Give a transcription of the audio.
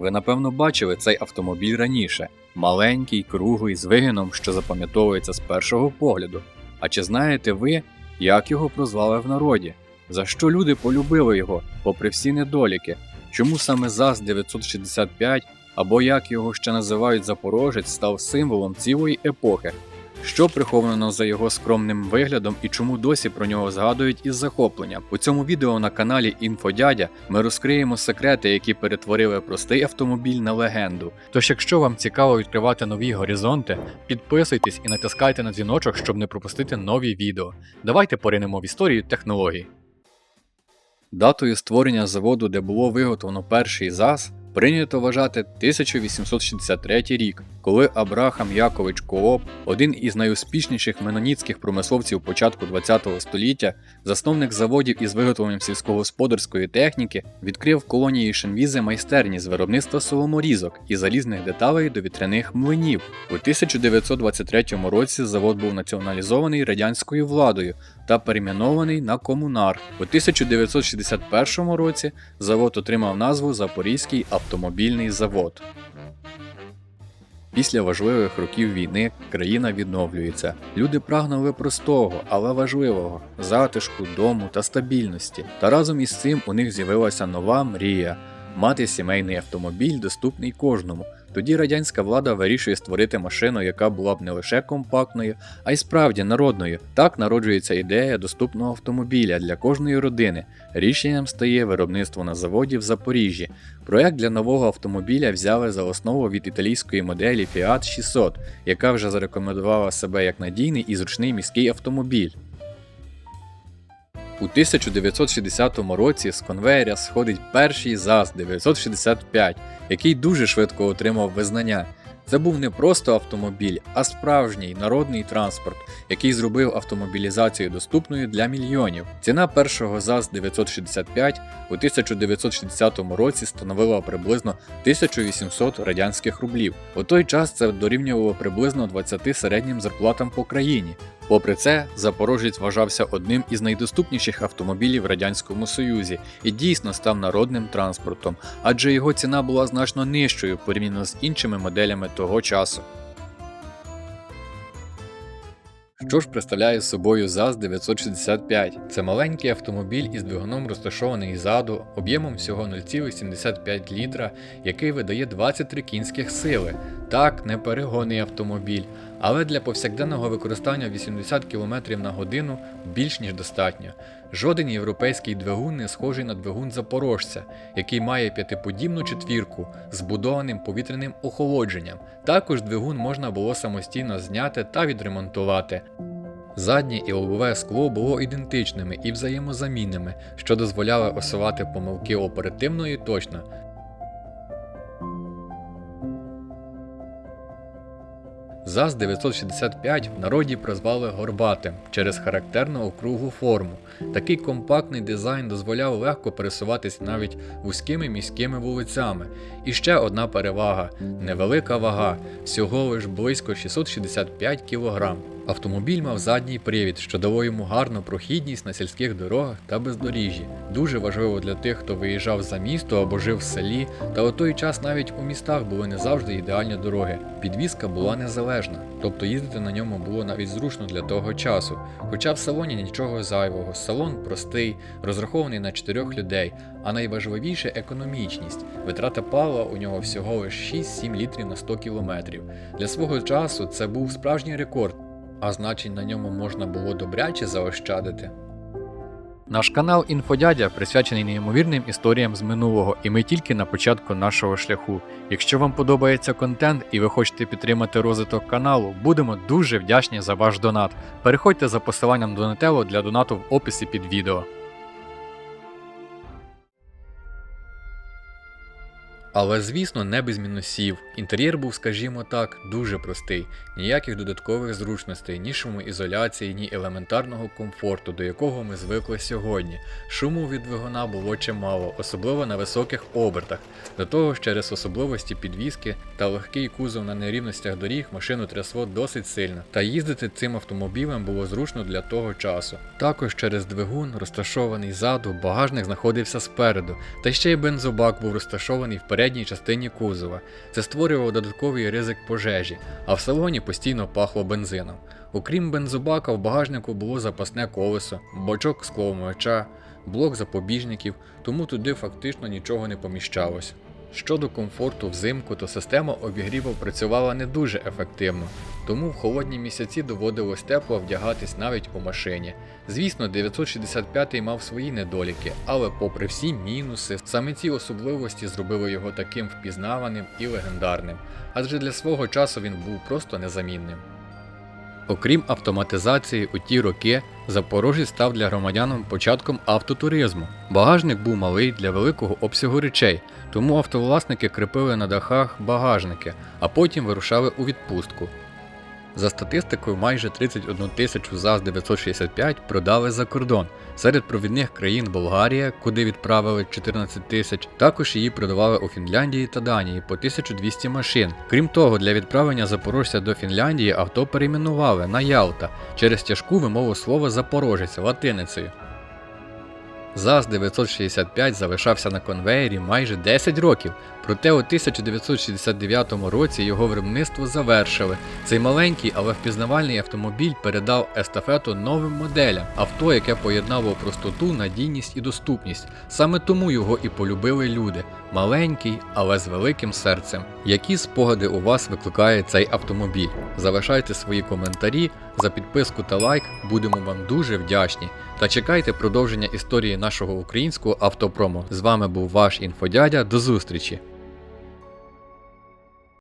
Ви напевно бачили цей автомобіль раніше. Маленький, круглий, з вигином, що запам'ятовується з першого погляду. А чи знаєте ви, як його прозвали в народі? За що люди полюбили його, попри всі недоліки? Чому саме ЗАЗ 965 або як його ще називають Запорожець став символом цілої епохи? Що приховано за його скромним виглядом і чому досі про нього згадують із захопленням? У цьому відео на каналі Інфодядя ми розкриємо секрети, які перетворили простий автомобіль на легенду. Тож, якщо вам цікаво відкривати нові горизонти, підписуйтесь і натискайте на дзвіночок, щоб не пропустити нові відео. Давайте поринемо в історію технологій. Датою створення заводу, де було виготовлено перший ЗАЗ, прийнято вважати 1863 рік, коли Абрахам Якович Кооп, один із найуспішніших меноніцьких промисловців початку ХХ століття, засновник заводів із виготовленням сільськогосподарської техніки, відкрив в колонії Шенвізи майстерні з виробництва соломорізок і залізних деталей до вітряних млинів. У 1923 році завод був націоналізований радянською владою та перейменований на комунар. У 1961 році завод отримав назву Запорізький автомобільний завод. Після важливих років війни країна відновлюється. Люди прагнули простого, але важливого затишку, дому та стабільності. Та разом із цим у них з'явилася нова мрія мати сімейний автомобіль, доступний кожному. Тоді радянська влада вирішує створити машину, яка була б не лише компактною, а й справді народною. Так народжується ідея доступного автомобіля для кожної родини. Рішенням стає виробництво на заводі в Запоріжжі. Проект для нового автомобіля взяли за основу від італійської моделі Fiat 600, яка вже зарекомендувала себе як надійний і зручний міський автомобіль. У 1960 році з конвеєря сходить перший ЗАЗ 965, який дуже швидко отримав визнання. Це був не просто автомобіль, а справжній народний транспорт, який зробив автомобілізацію доступною для мільйонів. Ціна першого ЗАЗ 965 у 1960 році становила приблизно 1800 радянських рублів. У той час це дорівнювало приблизно 20 середнім зарплатам по країні. Попри це, Запорожець вважався одним із найдоступніших автомобілів в Радянському Союзі і дійсно став народним транспортом, адже його ціна була значно нижчою порівняно з іншими моделями того часу. Що ж представляє собою ЗАЗ 965? Це маленький автомобіль із двигуном розташований ззаду, об'ємом всього 0,75 літра, який видає 23 кінських сили. Так, не перегонний автомобіль, але для повсякденного використання 80 км на годину більш ніж достатньо. Жоден європейський двигун не схожий на двигун запорожця, який має п'ятиподібну четвірку з збудованим повітряним охолодженням. Також двигун можна було самостійно зняти та відремонтувати. Заднє і лобове скло було ідентичними і взаємозамінними, що дозволяло усувати помилки оперативно і точно. ЗАЗ 965 в народі прозвали горбатим через характерну округу форму. Такий компактний дизайн дозволяв легко пересуватися навіть вузькими міськими вулицями. І ще одна перевага невелика вага, всього лиш близько 665 кг. Автомобіль мав задній привід, що дало йому гарну прохідність на сільських дорогах та бездоріжжі. Дуже важливо для тих, хто виїжджав за місто або жив в селі, та у той час навіть у містах були не завжди ідеальні дороги. Підвізка була незалежна, тобто їздити на ньому було навіть зручно для того часу. Хоча в салоні нічого зайвого, салон простий, розрахований на чотирьох людей, а найважливіше економічність. Витрата палива у нього всього лише 6-7 літрів на 100 кілометрів. Для свого часу це був справжній рекорд а значить на ньому можна було добряче заощадити. Наш канал Інфодядя присвячений неймовірним історіям з минулого, і ми тільки на початку нашого шляху. Якщо вам подобається контент і ви хочете підтримати розвиток каналу, будемо дуже вдячні за ваш донат. Переходьте за посиланням Донателло для донату в описі під відео. Але звісно, не без мінусів. Інтер'єр був, скажімо так, дуже простий, ніяких додаткових зручностей, ні шумоізоляції, ні елементарного комфорту, до якого ми звикли сьогодні. Шуму від двигуна було чимало, особливо на високих обертах. До того ж, через особливості підвіски та легкий кузов на нерівностях доріг машину трясло досить сильно, та їздити цим автомобілем було зручно для того часу. Також через двигун, розташований ззаду, багажник знаходився спереду, та ще й бензобак був розташований вперед передній частині кузова. Це створювало додатковий ризик пожежі, а в салоні постійно пахло бензином. Окрім бензобака, в багажнику було запасне колесо, бочок скломивача, блок запобіжників, тому туди фактично нічого не поміщалось. Щодо комфорту взимку, то система обігріву працювала не дуже ефективно, тому в холодні місяці доводилось тепло вдягатись навіть у машині. Звісно, 965 мав свої недоліки, але попри всі мінуси, саме ці особливості зробили його таким впізнаваним і легендарним, адже для свого часу він був просто незамінним. Окрім автоматизації, у ті роки Запорожець став для громадян початком автотуризму. Багажник був малий для великого обсягу речей, тому автовласники кріпили на дахах багажники, а потім вирушали у відпустку. За статистикою, майже 31 тисячу ЗАЗ-965 продали за кордон. Серед провідних країн Болгарія, куди відправили 14 тисяч, також її продавали у Фінляндії та Данії по 1200 машин. Крім того, для відправлення запорожця до Фінляндії авто перейменували на Ялта через тяжку вимову слова запорожець латиницею. ЗАЗ-965 залишався на конвеєрі майже 10 років, проте у 1969 році його виробництво завершили. Цей маленький, але впізнавальний автомобіль передав естафету новим моделям, авто, яке поєднало простоту, надійність і доступність. Саме тому його і полюбили люди. Маленький, але з великим серцем. Які спогади у вас викликає цей автомобіль? Залишайте свої коментарі, за підписку та лайк будемо вам дуже вдячні. Та чекайте продовження історії нашого українського автопрому. З вами був ваш інфодядя. До зустрічі!